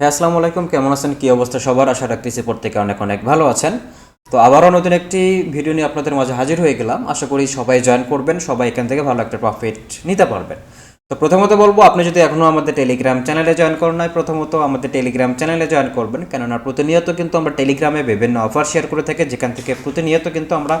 হ্যাঁ আসসালামু আলাইকুম। কেমন আছেন? কী অবস্থা সবার? আশা রাখতেছি প্রত্যেকে অনেক অনেক ভালো আছেন। তো আবারও নতুন একটি ভিডিও নিয়ে আপনাদের মাঝে হাজির হয়ে গেলাম। আশা করি সবাই জয়েন করবেন, সবাই এখান থেকে ভালো একটা প্রফিট নিতে পারবেন। তো প্রথমত বলব, আপনি যদি এখনও আমাদের টেলিগ্রাম চ্যানেলে জয়েন করেন নাই, প্রথমত আমাদের টেলিগ্রাম চ্যানেলে জয়েন করবেন। কেননা প্রতিনিয়ত কিন্তু আমরা টেলিগ্রামে বিভিন্ন অফার শেয়ার করে থাকি, যেখান থেকে প্রতিনিয়ত কিন্তু আমরা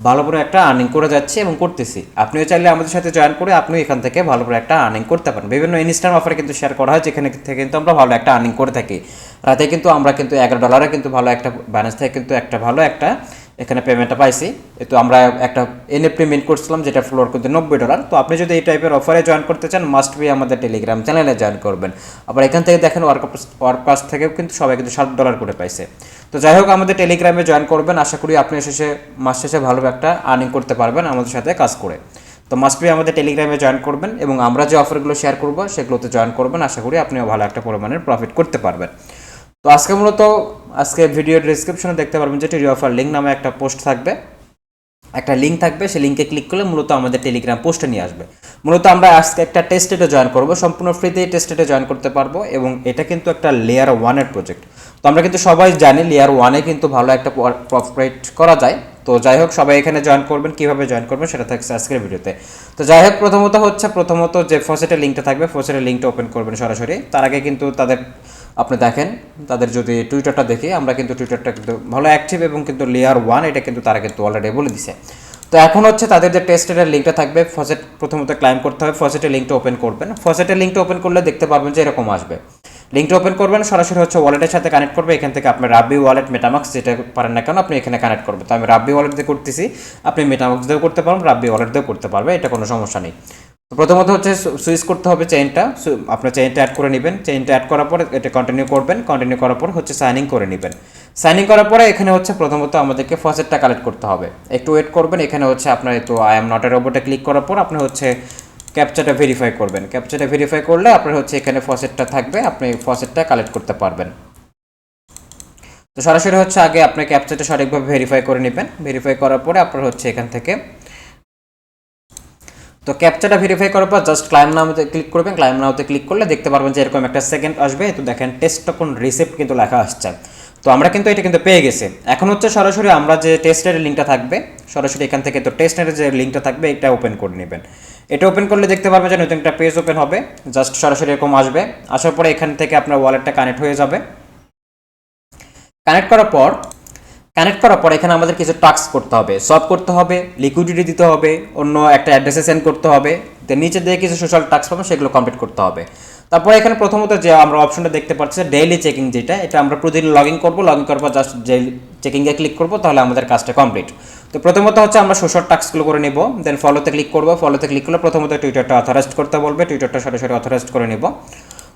ভালো করে একটা আর্নিং করে যাচ্ছে এবং করতেছি। আপনিও চাইলে আমাদের সাথে জয়েন করে আপনিও এখান থেকে ভালো করে একটা আর্নিং করতে পারেন। বিভিন্ন ইনস্ট্যান্ট অফারে কিন্তু শেয়ার করা হয়, যেখানে থেকে কিন্তু আমরা ভালো একটা আর্নিং করে থাকি। রাতে কিন্তু আমরা কিন্তু এগারো ডলারে কিন্তু ভালো একটা ব্যালেন্স থেকে কিন্তু একটা ভালো একটা এখানে পেমেন্টটা পাইছি। তো আমরা একটা এনএফটি মিন্ট করছিলাম, যেটা ফ্লোর কিন্তু নব্বই ডলার তো আপনি যদি এই টাইপের অফারে জয়েন করতে চান মাস্ট বি আমাদের টেলিগ্রাম চ্যানেলে জয়েন করবেন। আবার এখান থেকে দেখেন ওয়ার্ক ওয়ার্ক পাস থেকেও কিন্তু সবাই কিন্তু সাত ডলার করে পাইছে। তো যাই হোক, আমাদের টেলিগ্রামে জয়েন করবেন। আশা করি আপনি শেষে, মাস শেষে ভালো একটা আর্নিং করতে পারবেন আমাদের সাথে কাজ করে। তো মাস্ট বি আমাদের টেলিগ্রামে জয়েন করবেন এবং আমরা যে অফারগুলো শেয়ার করব, সেগুলোতে জয়েন করবেন। আশা করি আপনিও ভালো একটা পরিমাণের প্রফিট করতে পারবেন। তো আজকে মূলত আজকে ভিডিওর ডিসক্রিপশনে দেখতে পারবেন যে টেরি অফার লিঙ্ক নামে একটা পোস্ট থাকবে। একটা লিঙ্ক থাকবে, সেই লিঙ্কে ক্লিক করলে মূলত আমাদের টেলিগ্রাম পোস্টে নিয়ে আসবে। মূলত আমরা আজকে একটা টেস্টেটে জয়েন করব, সম্পূর্ণ ফ্রিতেই টেস্টেটে জয়েন করতে পারব এবং এটা কিন্তু একটা লেয়ার ওয়ানের প্রজেক্ট তো আমরা কিন্তু সবাই জানি লেয়ার ওয়ানে কিন্তু ভালো একটা প্রফিট করা যায়। তো যাই হোক, সবাই এখানে জয়েন করবেন, কীভাবে জয়েন করবেন সেটা থাকছে আজকের ভিডিওতে তো যাই হোক, প্রথমত হচ্ছে, প্রথমত যে ফসেটের লিঙ্কটা থাকবে ফসেটের লিঙ্কটা ওপেন করবেন সরাসরি। তার আগে কিন্তু তাদের আপনি দেখেন, তাদের যদি টুইটারটা দেখি, আমরা কিন্তু টুইটারটা কিন্তু ভালো অ্যাক্টিভ এবং কিন্তু লেয়ার ওয়ান এটা কিন্তু তারা কিন্তু অলরেডি বলে দিছে। তো এখন হচ্ছে তাদের যে টেস্টের লিঙ্কটা থাকবে ফসেট প্রথমত ক্লাইম করতে হবে ফসেটের লিঙ্কটা ওপেন করবেন। ফসেটের লিঙ্কটা ওপেন করলে দেখতে পারবেন যে এরকম আসবে। লিঙ্কটা ওপেন করবেন, সরাসরি হচ্ছে ওয়ালেটের সাথে কানেক্ট করবে, এখান থেকে আপনার রাব্বি ওয়ালেট মেটামাক্স যেটা পারেন না কেন, আপনি এখানে কানেক্ট করবেন। তো আমি রাব্বি ওয়ালেট দিয়ে করতেছি, আপনি মেটামাক্স দিয়েও করতে পারবেন রাব্বি ওয়ালেট দিয়েও করতে পারবে এটা কোনো সমস্যা নেই। প্রথমত হচ্ছে সুইচ করতে হবে চেইনটা। আপনার চেইনটা অ্যাড করে নেবেন। চেইনটা অ্যাড করার পর এটা কন্টিনিউ করবেন। কন্টিনিউ করার পর হচ্ছে সাইনিং করে নেবেন। সাইনিং করার পরে এখানে হচ্ছে প্রথমত আমাদেরকে ফসেটটা কালেক্ট করতে হবে। একটু ওয়েট করবেন। এখানে হচ্ছে আপনার তো আই এম নট এর রোবটে ক্লিক করার পর আপনি হচ্ছে ক্যাপচারটা ভেরিফাই করবেন। ক্যাপচারটা ভেরিফাই করলে আপনার হচ্ছে এখানে ফসেটটা থাকবে। আপনি ফসেটটা কালেক্ট করতে পারবেন। তো সরাসরি হচ্ছে আগে আপনি ক্যাপচারটা সঠিকভাবে ভেরিফাই করে নেবেন। ভেরিফাই করার পরে আপনার হচ্ছে এখান থেকে তো ক্যাপচারটা ভেরিফাই করার পর জাস্ট ক্লাইম নামতে ক্লিক করবেন। ক্লাইম নামতে ক্লিক করলে দেখতে পারবেন যে এরকম একটা সেকেন্ড আসবে। তো দেখেন টেস্ট তখন রিসিপ্ট কিন্তু লেখা আসছে। তো আমরা কিন্তু এটা কিন্তু পেয়ে গেছি। এখন হচ্ছে সরাসরি আমরা যে টেস্টের লিঙ্কটা থাকবে, সরাসরি এখান থেকে তো টেস্টের যে লিঙ্কটা থাকবে, এটা ওপেন করে নেবেন। এটা ওপেন করলে দেখতে পারবেন যে নতুন একটা পেজ ওপেন হবে। জাস্ট সরাসরি এরকম আসবে। আসার পরে এখান থেকে আপনার ওয়ালেটটা কানেক্ট হয়ে যাবে। কানেক্ট করার পর কানেক্ট করার পর এখানে আমাদের কিছু টাস্ক করতে হবে। সলভ করতে হবে লিকুইডিটি দিতে হবে, অন্য একটা অ্যাড্রেসে সেন্ড করতে হবে নিচে দিয়ে কিছু সোশ্যাল টাস্ক পাবো, সেগুলো কমপ্লিট করতে হবে। তারপর এখানে প্রথমত যে আমরা অপশনটা দেখতে পাচ্ছি ডেইলি চেকিং যেটা, এটা আমরা প্রতিদিন লগ ইন করব লগ ইন করার পর জাস্ট চেকিংয়ে ক্লিক করব, তাহলে আমাদের কাজটা কমপ্লিট তো প্রথমত হচ্ছে আমরা সোশ্যাল টাস্কগুলো করে নিব দেন ফলোতে ক্লিক করব ফলোতে ক্লিক করলে প্রথমত টুইটারটা অথরাইজড করতে বলবে টুইটারটা সরাসরি অথরাইজড করে নিব।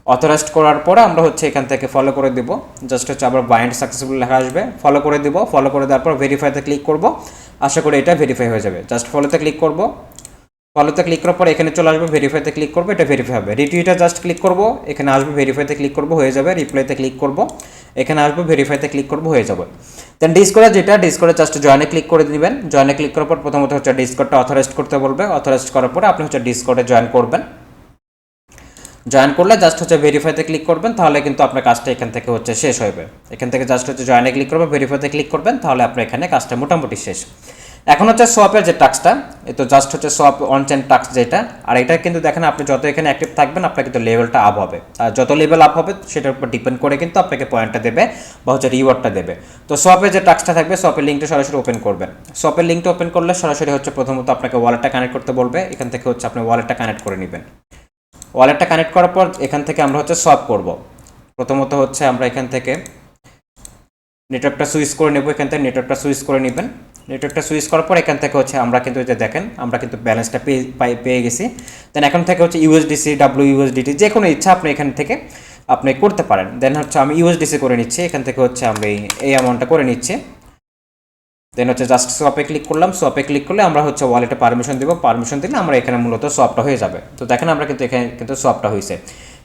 অথরাইজড করার পরে আমরা হচ্ছে এখান থেকে ফলো করে দেব। জাস্ট হচ্ছে আবার বাইন্ড সাকসেসফুল লেখা আসবে। ফলো করে দেব। ফলো করে দেওয়ার পর ভেরিফাইতে ক্লিক করব। আশা করি এটা ভেরিফাই হয়ে যাবে। জাস্ট ফলোতে ক্লিক করব। ফলোতে ক্লিক করার পর এখানে চলে আসবে ভেরিফাইতে ক্লিক করব, এটা ভেরিফাই হবে। রিটুইটা জাস্ট ক্লিক করব। এখানে আসবে ভেরিফাইতে ক্লিক করব, হয়ে যাবে। রিপ্লাইতে ক্লিক করব। এখানে আসবে ভেরিফাইতে ক্লিক করব, হয়ে যাবে। দেন ডিসকোডে যেটা ডিসকোডে জাস্ট জয়েনে ক্লিক করে দিবেন। জয়েনে ক্লিক করার পর প্রথমত হচ্ছে ডিসকোডটা অথরাইজড করতে বলবে। অথরাইজ করার পরে আপনি হচ্ছে ডিসকোডে জয়েন করবেন। জয়েন করলে জাস্ট হচ্ছে ভেরিফাইতে ক্লিক করবেন, তাহলে কিন্তু আপনার কাজটা এখান থেকে হচ্ছে শেষ হবে এখান থেকে জাস্ট হচ্ছে জয়েনে ক্লিক করবেন ভেরিফাইতে ক্লিক করবেন, তাহলে আপনার এখানে কাজটা মোটামুটি শেষ। এখন হচ্ছে সোয়াপের যে টাক্সটা এ তো জাস্ট হচ্ছে সোয়াপ অন চেন টাস্ক যেটা, আর এটা কিন্তু দেখেন আপনি যত এখানে অ্যাক্টিভ থাকবেন, আপনার কিন্তু লেভেলটা আপ হবে। আর যত লেভেল আপ হবে, সেটার উপর ডিপেন্ড করে কিন্তু আপনাকে পয়েন্টটা দেবে বা হচ্ছে রিওয়ার্ডটা দেবে। তো সোয়াপের যে টাক্সটা থাকবে সোয়াপের লিঙ্কটা সরাসরি ওপেন করবেন। সোয়াপের লিঙ্কটা ওপেন করলে সরাসরি হচ্ছে প্রথমত আপনাকে ওয়ালেটটা কানেক্ট করতে বলবে, এখান থেকে হচ্ছে আপনি ওয়ালেটটা কানেক্ট করে নেবেন। ওয়ালেটটা কানেক্ট করার পর এখান থেকে আমরা হচ্ছে সলভ করব। প্রথমত হচ্ছে আমরা এখান থেকে নেটওয়ার্কটা সুইচ করে নেব, এখান থেকে নেটওয়ার্কটা সুইচ করে নেবেন। নেটওয়ার্কটা সুইচ করার পর এখান থেকে হচ্ছে আমরা কিন্তু যে দেখেন, আমরা কিন্তু ব্যালেন্সটা পেয়ে পেয়ে গেছি। দেন এখন থেকে হচ্ছে ইউএসডিসি ডাব্লিউ ইউএসডিটি যে কোনো ইচ্ছা আপনি এখান থেকে আপনি করতে পারেন। দেন হচ্ছে আমি ইউএসডিসি করে নিচ্ছি, এখান থেকে হচ্ছে আমি এই অ্যামাউন্টটা করে নিচ্ছি। দেন হচ্ছে জাস্ট সোয়াপে ক্লিক করলাম সোয়াপে ক্লিক করলে আমরা হচ্ছে ওয়ালেটে পারমিশন দেবো। পারমিশন দিলে আমরা এখানে মূলত সোয়াপটা হয়ে যাবে। তো দেখেন আমরা কিন্তু এখানে কিন্তু সোয়াপটা হয়েছে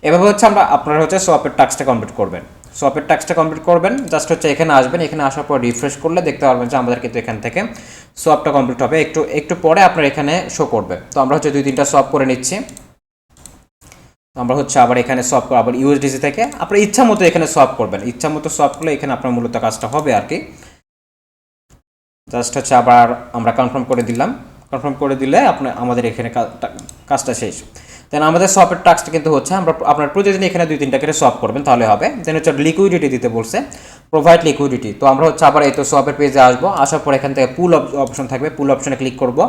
এভাবে হচ্ছে আমরা আপনারা হচ্ছে সোয়াপের টাস্কটা কমপ্লিট করবেন। সোয়াপের টাস্কটা কমপ্লিট করবেন জাস্ট হচ্ছে এখানে আসবেন, এখানে আসার পর রিফ্রেশ করলে দেখতে পারবেন যে আমাদের কিন্তু এখান থেকে সোয়াপটা কমপ্লিট হবে। একটু একটু পরে আপনার এখানে শো করবে। তো আমরা হচ্ছে দুই, তিনটা সোয়াপ করে নিচ্ছি। আমরা হচ্ছে আবার এখানে সব আবার ইউএসডিসি থেকে। আপনার ইচ্ছা মতো এখানে সব করবেন। ইচ্ছা মতো সব করলে এখানে আপনার মূলত কাজটা হবে আর কি। জাস্ট হচ্ছে আবার আমরা কনফার্ম করে দিলাম। কনফার্ম করে দিলে আপনার আমাদের এখানে কাজটা শেষ। দেন আমাদের সফের টাস্কটা কিন্তু হচ্ছে আমরা আপনার প্রতিদিন এখানে দুই, তিনটা করে সব করবেন, তাহলে হবে। দেন হচ্ছে লিকুইডিটি দিতে বলছে প্রোভাইড লিকুইডিটি তো আমরা হচ্ছে আবার এই তো সবের পেজে আসব, আসার পর এখান থেকে পুল অপশন থাকবে পুল অপশনে ক্লিক করব।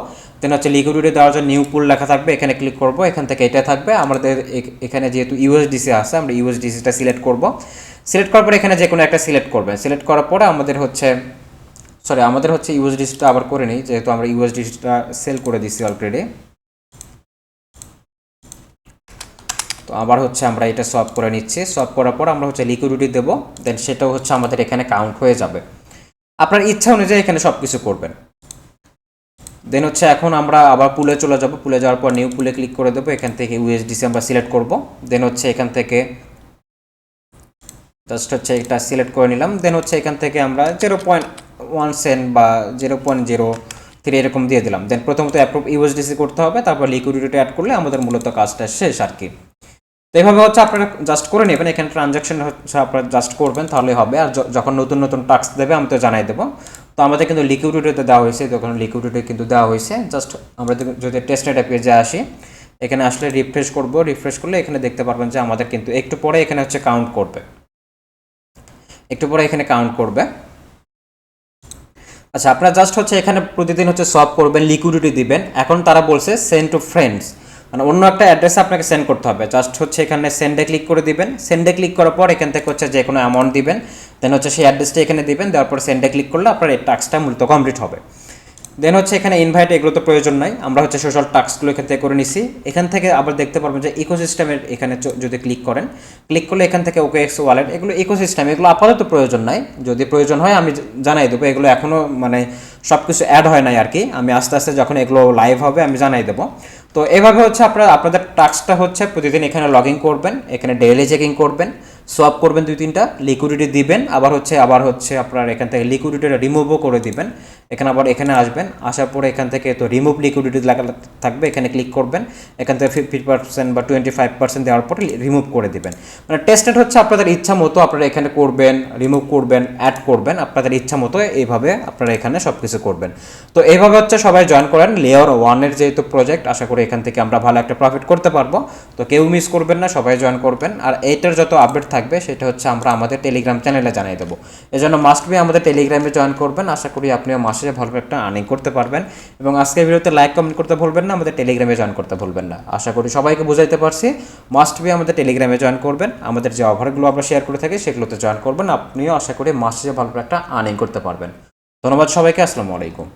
দেন হচ্ছে লিকুইডিটি দেওয়ার জন্য নিউ পুল লেখা থাকবে, এখানে ক্লিক করব, এখান থেকে এটা থাকবে। আমাদের এখানে যেহেতু ইউএসডিসি আছে, আমরা ইউএসডিসিটা সিলেক্ট করব। সিলেক্ট করার পর এখানে যে কোনো একটা সিলেক্ট করবেন। সিলেক্ট করার পরে আমাদের হচ্ছে সরি আমাদের হচ্ছে ইউএসডিসিটা আবার করে নিই, যেহেতু আমরা ইউএসডিসিটা সেল করে দিছি অলরেডি তো আবার হচ্ছে আমরা এটা সলভ করে নিচ্ছি। সলভ করার পর আমরা হচ্ছে লিকুইডিটি দেবো দেন সেটাও হচ্ছে আমাদের এখানে কাউন্ট হয়ে যাবে। আপনার ইচ্ছা অনুযায়ী এখানে সব কিছু করবেন। দেন হচ্ছে এখন আমরা আবার পুলে চলে যাব। পুলে যাওয়ার পর নিউ পুলে ক্লিক করে দেবো। এখান থেকে ইউএসডিসি আমরা সিলেক্ট করব। দেন হচ্ছে এখান থেকে জাস্ট হচ্ছে এটা সিলেক্ট করে নিলাম। দেন হচ্ছে এখান থেকে আমরা জিরো পয়েন্ট ওয়ান সেন্ট বা জিরো পয়েন্ট জিরো থ্রি এরকম দিয়ে দিলাম। দেন প্রথমত অ্যাপ্রুভ ইউএসডিসি করতে হবে, তারপর লিকুইডিটি অ্যাড করলে আমাদের মূলত কাজটা শেষ আর কি। তো এইভাবে হচ্ছে আপনারা জাস্ট করে নেবেন, এখানে ট্রানজাকশন হচ্ছে আপনারা জাস্ট করবেন তাহলে হবে। আর যখন নতুন নতুন টাস্ক দেবে, আমি তো জানাই দেবো। তো আমাদের কিন্তু লিকুইডিটিতে দেওয়া হয়েছে তখন লিকুইডিটি কিন্তু দেওয়া হয়েছে। জাস্ট আমরা যদি- যদি টেস্ট এটা পেজে আসি, এখানে আসলে রিফ্রেশ করব। রিফ্রেশ করলে এখানে দেখতে পারবেন যে আমাদের কিন্তু একটু পরে এখানে হচ্ছে কাউন্ট করবে। একটু পরে এখানে কাউন্ট করবে। আচ্ছা আপনারা জাস্ট হচ্ছে এখানে প্রতিদিন হচ্ছে সব করবেন লিকুইডিটি দিবেন। এখন তারা বলছে সেন্ড টু ফ্রেন্ডস মানে অন্য একটা অ্যাড্রেসে আপনাকে সেন্ড করতে হবে। জাস্ট হচ্ছে এখানে সেন্ডে ক্লিক করে দিবেন। সেন্ডে ক্লিক করার পর এখান থেকে হচ্ছে যে কোনো অ্যামাউন্ট দিবেন। দেন হচ্ছে সেই অ্যাড্রেসটা এখানে দিবেন। দেওয়ার পর সেন্ডে ক্লিক করলে আপনার এই টাস্কটা মূলত কমপ্লিট হবে। দেন হচ্ছে এখানে ইনভাইট এগুলো তো প্রয়োজন নাই। আমরা হচ্ছে সোশ্যাল টাস্কগুলো এখান থেকে করে নিছি। এখান থেকে আবার দেখতে পারবেন যে ইকোসিস্টেমের এখানে যদি ক্লিক করেন ক্লিক করলে এখান থেকে ওকে এক্স ওয়ালেট এগুলো ইকোসিস্টেম এগুলো আপাতত প্রয়োজন নাই। যদি প্রয়োজন হয় আমি জানাই দেবো। এগুলো এখনও মানে সব কিছু অ্যাড হয় নাই আর কি আমি আস্তে আস্তে যখন এগুলো লাইভ হবে আমি জানাই দেবো। তো এভাবে হচ্ছে আপনারা, আপনাদের টাস্কটা হচ্ছে প্রতিদিন এখানে লগ ইন করবেন, এখানে ডেইলি চেকিং করবেন সোয়াপ করবেন দুই তিনটা লিকুইডিটি দিবেন, আবার হচ্ছে আবার হচ্ছে আপনার এখান থেকে লিকুইডিটিটা রিমুভও করে দিবেন। এখানে আবার এখানে আসবেন, আসার পরে এখান থেকে তো রিমুভ লিকুইডিটি লাগা থাকবে, এখানে ক্লিক করবেন, এখান থেকে ফিফটি পার্সেন্ট বা টোয়েন্টি ফাইভ পার্সেন্ট দেওয়ার পরে রিমুভ করে দিবেন। মানে টেস্টেড হচ্ছে আপনাদের ইচ্ছা মতো আপনারা এখানে করবেন রিমুভ করবেন অ্যাড করবেন, আপনাদের ইচ্ছা মতো এইভাবে আপনারা এখানে সব কিছু করবেন। তো এইভাবে হচ্ছে সবাই জয়েন করেন লেয়ার ওয়ানের যেহেতু প্রজেক্ট আশা করি এখান থেকে আমরা ভালো একটা প্রফিট করতে পারব। তো কেউ মিস করবেন না, সবাই জয়েন করবেন। আর এইটার যত আপডেট থাকবে, সেটা হচ্ছে আমরা আমাদের টেলিগ্রাম চ্যানেলে জানিয়ে দেবো। এজন্য মাস্ট বি আমাদের টেলিগ্রামে জয়েন করবেন। আশা করি আপনিও মাসে ভালো একটা আর্নিং করতে পারবেন এবং আজকের ভিডিওতে লাইক কমেন্ট করতে ভুলবেন না, আমাদের টেলিগ্রামে জয়েন করতে ভুলবেন না। আশা করি সবাইকে বোঝাইতে পারছি। মাস্ট বি আমাদের টেলিগ্রামে জয়েন করবেন। আমাদের যে অফারগুলো আমরা শেয়ার করে থাকি, সেগুলোতে জয়েন করবেন। আপনিও আশা করি মাসে ভালো একটা আর্নিং করতে পারবেন। ধন্যবাদ সবাইকে, আসসালামু আলাইকুম।